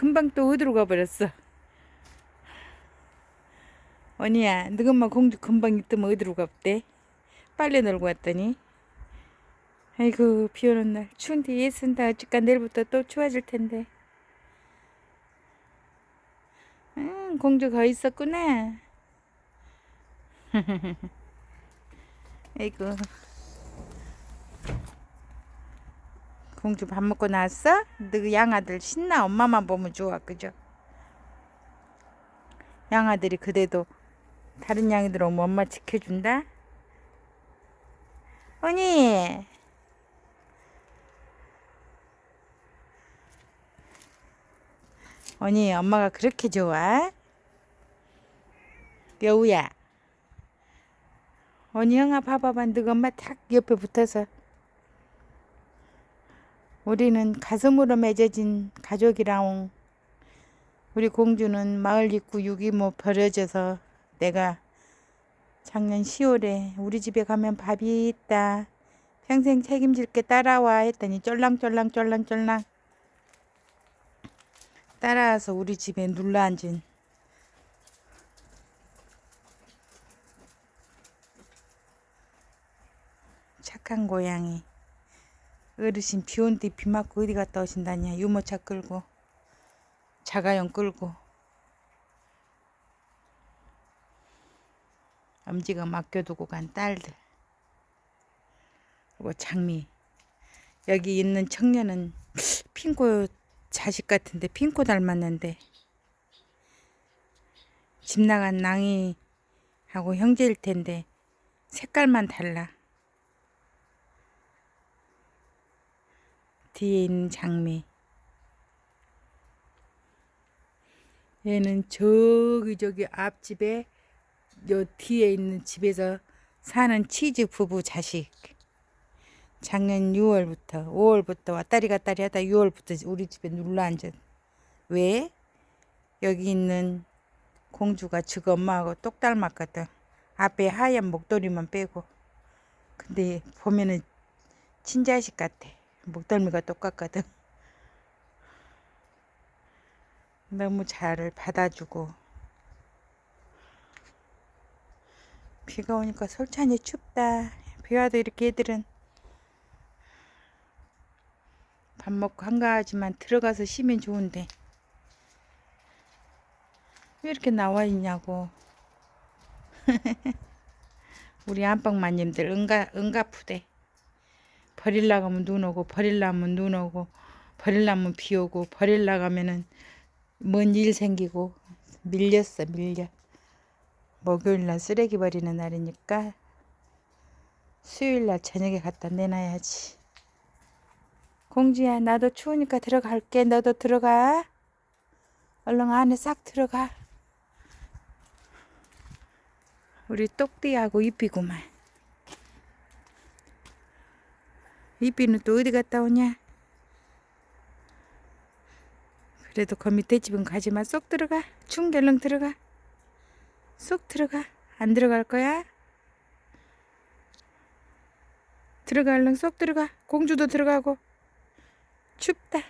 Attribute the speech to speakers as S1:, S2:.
S1: 금방 또 어디로 가버렸어? 언니야 너것만 공주 금방 있더면 어디로 갔대? 빨래 놀고 왔더니. 아이고 비 오는 날. 추운데 예쓴다. 어찌까 내일부터 또 추워질 텐데. 응 공주 거 있었구나. 아이고 공주 밥 먹고 나왔어? 너 양아들 신나 엄마만 보면 좋아 그죠? 양아들이 그래도 다른 양이들 오면 엄마 지켜준다? 언니 언니 엄마가 그렇게 좋아? 여우야 언니 형아 봐봐봐 너 엄마 탁 옆에 붙어서 우리는 가슴으로 맺어진 가족이랑 우리 공주는 마을 입구 유기모 버려져서 내가 작년 10월에 우리 집에 가면 밥이 있다. 평생 책임질게 따라와 했더니 쫄랑쫄랑 쫄랑쫄랑. 따라와서 우리 집에 눌러앉은. 착한 고양이 어르신 비 온 뒤 비 맞고 어디 갔다 오신다냐 유모차 끌고 자가용 끌고. 엄지가 맡겨두고 간 딸들. 그리고 장미. 여기 있는 청년은 핑코 자식 같은데 핑코 닮았는데 집 나간 낭이하고 형제일 텐데 색깔만 달라 뒤에 있는 장미 얘는 저기 저기 앞집에 요 뒤에 있는 집에서 사는 치즈 부부 자식. 작년 6월부터 5월부터 왔다리 갔다리 하다 6월부터 우리 집에 눌러 앉은. 왜? 여기 있는 공주가 저거 엄마하고 똑 닮았거든. 앞에 하얀 목도리만 빼고. 근데 보면은 친자식 같아. 목덜미가 똑같거든. 너무 잘 받아주고. 비가 오니까 솔찬히 춥다. 비 와도 이렇게 애들은 밥 먹고 한가하지만 들어가서 쉬면 좋은데. 왜 이렇게 나와 있냐고. 우리 안방마님들 응가 응가푸대 버릴라 가면 눈 오고 버릴라 하면 눈 오고 버릴라 하면 비 오고 버릴라 가면은 뭔 일 생기고. 밀렸어 밀려. 목요일날 쓰레기 버리는 날이니까 수요일날 저녁에 갖다 내놔야지. 공주야 나도 추우니까 들어갈게. 너도 들어가. 얼른 안에 싹 들어가. 우리 똑띠하고 이삐구만 이삐는 또 어디 갔다 오냐? 그래도 그 밑에 집은 가지마. 쏙 들어가. 충결렁 들어가. 쏙 들어가. 안 들어갈 거야? 얼른 쏙 들어가. 공주도 들어가고. 춥다